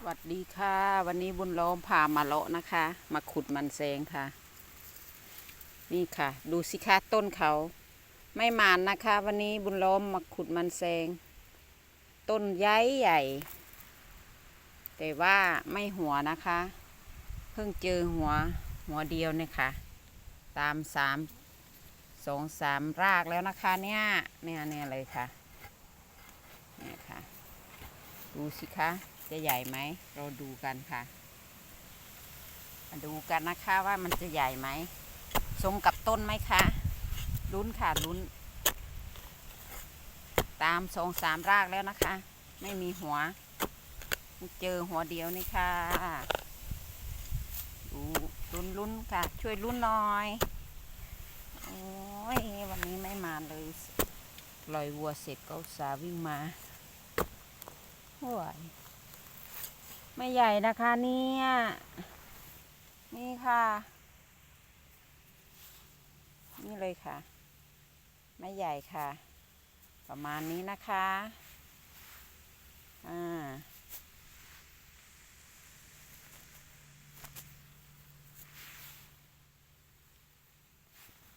สวัสดีค่ะ วันนี้บุญล้อมพามาเลาะนะคะ มาขุดมันแซงค่ะ นี่ค่ะ ดูสิคะต้นเขา ไม่หมานนะคะ วันนี้บุญล้อมมาขุดมันแซง ต้นใหญ่ใหญ่ แต่ว่าไม่หัวนะคะ เพิ่งเจอหัวหัวเดียวเนี่ยค่ะ ตามสามสองสามรากแล้วนะคะเนี่ยเนี่ยเนี่ยเลยค่ะเนี่ยค่ะ ดูสิคะ จะใหญ่ไหม เราดูกันค่ะ มาดูกันนะคะว่ามันจะใหญ่ไหมทรงกับต้นไหมคะ ลุ้นค่ะลุ้น ตามสองสามรากแล้วนะคะ ไม่มีหัว เจอหัวเดียวนี่ค่ะดูลุ้นลุ้นค่ะ ช่วยลุ้นหน่อย โอ้ยวันนี้ไม่มาเลย ลอยวัวเสร็จก็สาวิ่งมาโอ้ย ไม่ใหญ่นะคะเนี่ย นี่ค่ะ นี่เลยค่ะ ไม่ใหญ่ค่ะ ประมาณนี้นะคะ อ่า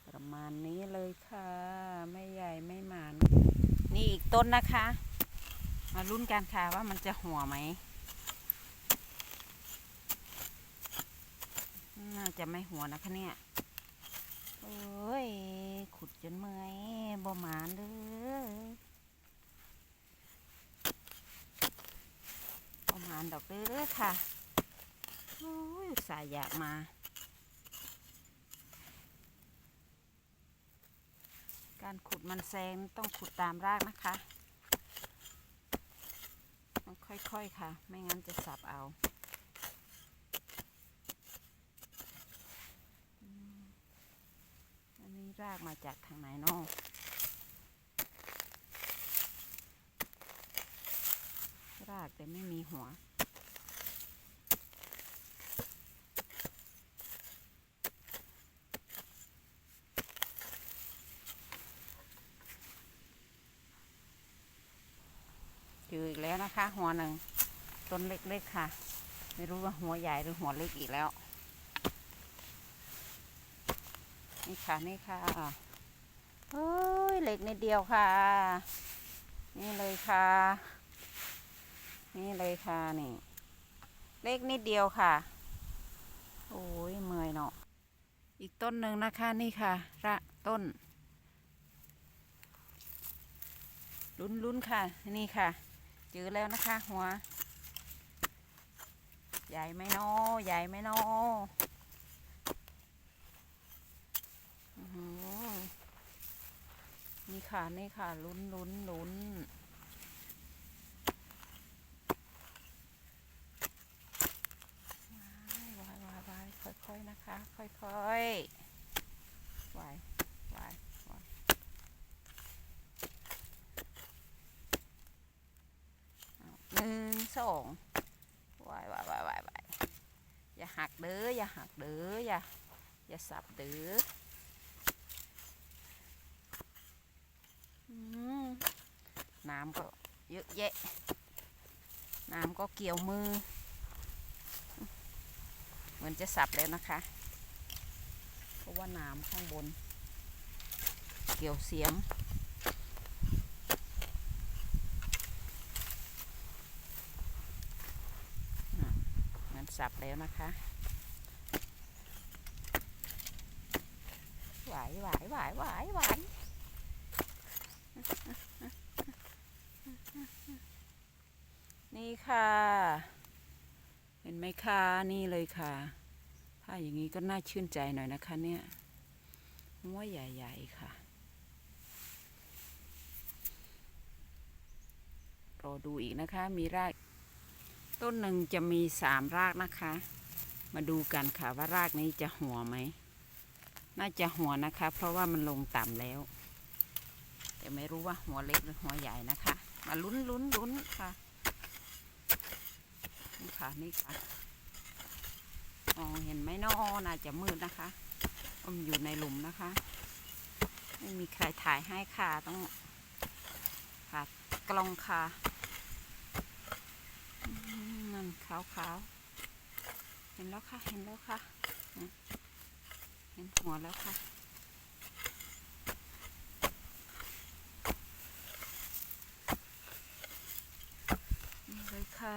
ประมาณนี้เลยค่ะ ไม่ใหญ่ไม่หมาน นี่อีกต้นนะคะ มาลุ้นกันค่ะว่ามันจะหัวไหม น่าจะไม่หัวนะคะเนี่ยโอ้ย ขุดจนเมื่อยบ่หมานเลยบ่หมานดอกเด้อค่ะ โอ้ยสายอยากมาการขุดมันแซงต้องขุดตามรากนะคะ ต้องค่อยๆค่ะ ไม่งั้นจะสับเอา อันนี้รากมาจากทางไหนนอกรากแต่ไม่มีหัว เจออีกแล้วนะคะ หัวหนึ่งต้นเล็กๆค่ะ ไม่รู้ว่าหัวใหญ่หรือหัวเล็กอีกแล้ว นี่ค่ะนี่ค่ะเฮ้ยเล็กนิดเดียวค่ะ นี่เลยค่ะ นี่เลยค่ะนี่เล็กนิดเดียวค่ะโอ้ยเมื่อยเนาะอีกต้นหนึ่งนะคะนี่ค่ะระต้น ลุ้นลุ้นค่ะนี่ค่ะเจอแล้วนะคะ หัว ใหญ่ไหมเนาะใหญ่ไหมเนาะ อื้อหือนี่ ค่ะนี่ค่ะลุ้นลุ้นลุ้นวายวายวายค่อยๆนะคะ ค่อยๆวายวายวายเอาหนึ่งสองวายวายวายวายวายอย่าหักเด้ออย่าหักเด้ออย่าอย่าสับเด้อมน้ำก็เยอะแยะ น้ำก็เกี่ยวมือ เหมือนจะสับแล้วนะคะ เพราะว่าน้ำข้างบน เกี่ยวเสียม เหมือนสับแล้วนะคะไหวไหวไหวไหวไหว นี่ค่ะ เห็นไหมคะนี่เลยค่ะ ถ้าอย่างนี้ก็น่าชื่นใจหน่อยนะคะเนี่ยหัวใหญ่ๆค่ะ รอดูอีกนะคะ มีราก ต้นหนึ่งจะมีสามรากนะคะ มาดูกันค่ะว่ารากนี้จะหัวไหม น่าจะหัวนะคะ เพราะว่ามันลงต่ำแล้ว แต่ไม่รู้ว่าหัวเล็กหรือหัวใหญ่นะคะ มาลุ้นลุ้นลุ้นค่ะนี่ค่ะนี่ค่ะมองเห็นไหมนอน่าจะมืดนะคะเพราะมันอยู่ในหลุมนะคะ ไม่มีใครถ่ายให้ค่ะต้องค่ะกล้องค่ะนั่นค่ะาวขาวๆเห็นแล้วค่ะเห็นแล้วค่ะ เห็นหัวแล้วค่ะ นี่เลยค่ะ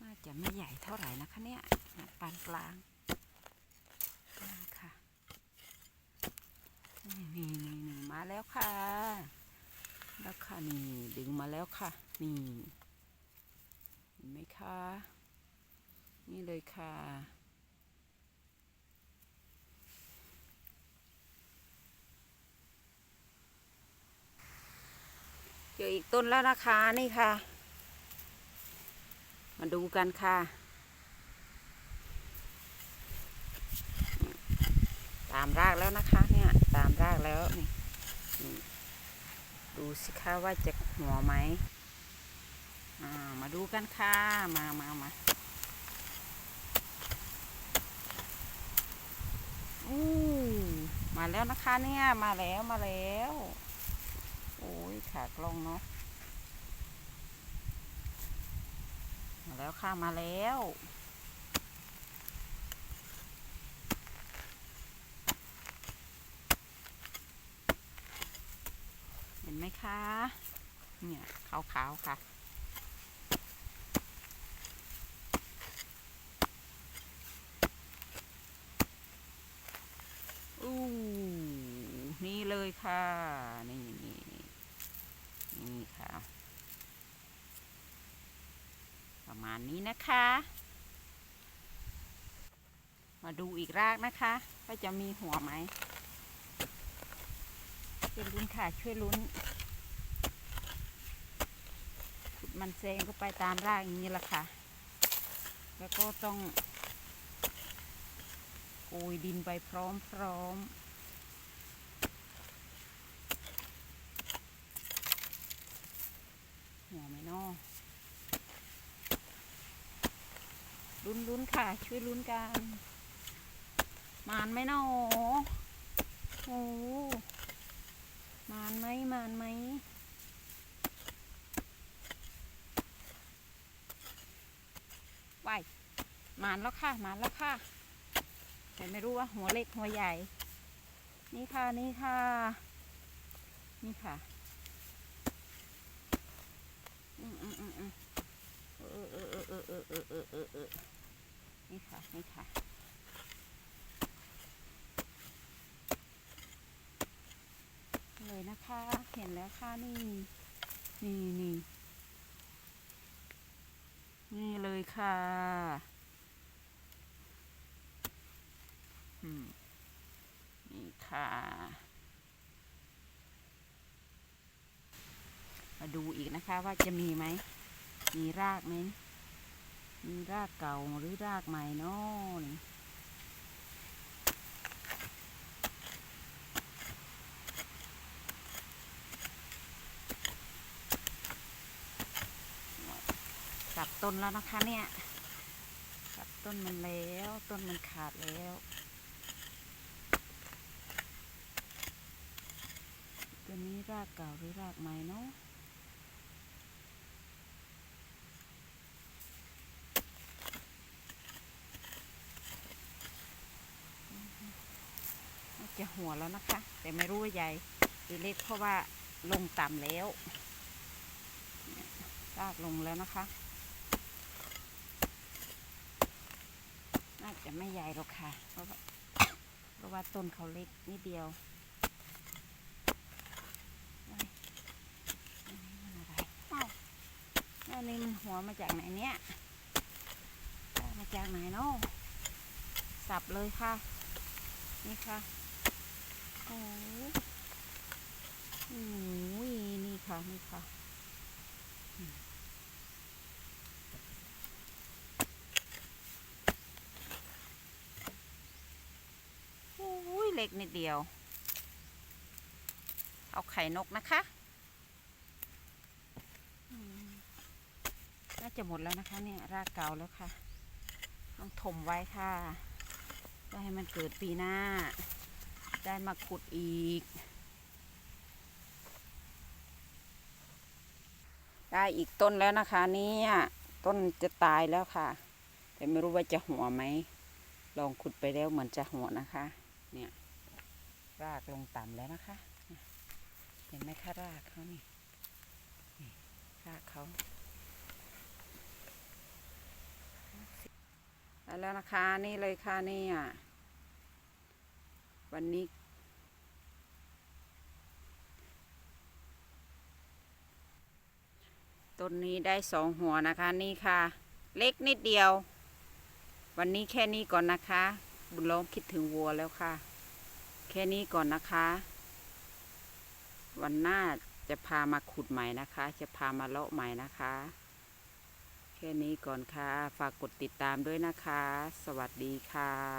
น่าจะไม่ใหญ่เท่าไหร่นะ คะเนี่ยปานกลางนี่ค่ะนี่นี่นี่นี่มาแล้วค่ะ แล้วค่ะนี่ดึงมาแล้วค่ะ นี่เห็นไหมคะนี่เลยค่ะเจออีกต้นแล้วนะคะนี่ค่ะ มาดูกันค่ะ ตามรากแล้วนะคะ เนี่ยตามรากแล้วนี่ดูสิคะว่าจะหัวไหมมาดูกันค่ะมามามาอู้มาแล้วนะคะเนี่ยมาแล้วมาแล้วโอ้ยขากล้องเนาะมาแล้วค่ะมาแล้ว นไหมคะ เนี่ยขาวๆค่ะ อู้นี่เลยค่ะนี่นี่นี่นี่ค่ะ ประมาณนี้นะคะ มาดูอีกรากนะคะ ว่าจะมีหัวไหม ช่วยลุ้นค่ะช่วยลุ้นขุดมันแซงก็ไปตามรากอย่างนี้แหละค่ะ แล้วก็ต้องโกยดินไปพร้อมๆหัวไหมเนาะลุ้นลุ้นๆค่ะ ช่วยลุ้นกัน มานไหมเนาะโอ้ มานไหมมานไหมไหวมานแล้วค่ะมานแล้วค่ะแต่ไม่รู้ว่าหัวเล็กหัวใหญ่ นี่ค่ะนี่ค่ะ นี่ค่ะอืมอืมอืมอืมเออเออเออเออเออเออเออนี่ค่ะนี่ค่ะ แล้วค่ะนี่นี่นี่นี่เลยค่ะอืมนี่ค่ะ มาดูอีกนะคะว่าจะมีไหม มีรากไหมมีรากเก่าหรือรากใหม่นาะับต้นแล้วนะคะเนี่ยสับต้นมันแล้วต้นมันขาดแล้วตัวนี้รากเก่าหรือรากใหม่เนาะจะหัวแล้วนะคะ แต่ไม่รู้ว่าใหญ่หรือเล็กเพราะว่าลงต่ำแล้วเนี่ยลากลงแล้วนะคะ น่าจะไม่ใหญ่หรอกค่ะ เพราะว่าเพราะว่าต้นเขาเล็กนิดเดียวอันนี้มันอะไรนี่มันหัวมาจากไหนเนี่ยมาจากไหนเนาะสับเลยค่ะ นี่ค่ะโอ้โหนี่ค่ะ นี่ค่ะอืมโอ้ยเล็กนิดเดียว เอาไข่นกนะคะ น่าจะหมดแล้วนะคะเนี่ยรากเก่าแล้วค่ะ ต้องถมไว้ค่ะเพื่อให้มันเกิดปีหน้า ได้มาขุดอีกไปได้อีกต้นแล้วนะคะเนี่ยต้นจะตายแล้วค่ะ แต่ไม่รู้ว่าจะหัวไหมลองขุดไปแล้วเหมือนจะหัวนะคะ เนี่ย รากลงต่ำแล้วนะคะ เห็นไหมคะรากเขานี่รากเขาแล้วนะคะนี่เลยค่ะนี่อะวันนี้ ต้นนี้ได้สองหัวนะคะนี่ค่ะ เล็กนิดเดียว วันนี้แค่นี้ก่อนนะคะ บุญล้อมคิดถึงวัวแล้วค่ะ ค่นี้ก่อนนะคะ วันหน้าจะพามาขุดใหม่นะคะ จะพามาเลาะใหม่นะคะ แค่นี้ก่อนค่ะ ฝากกดติดตามด้วยนะคะ สวัสดีค่ะ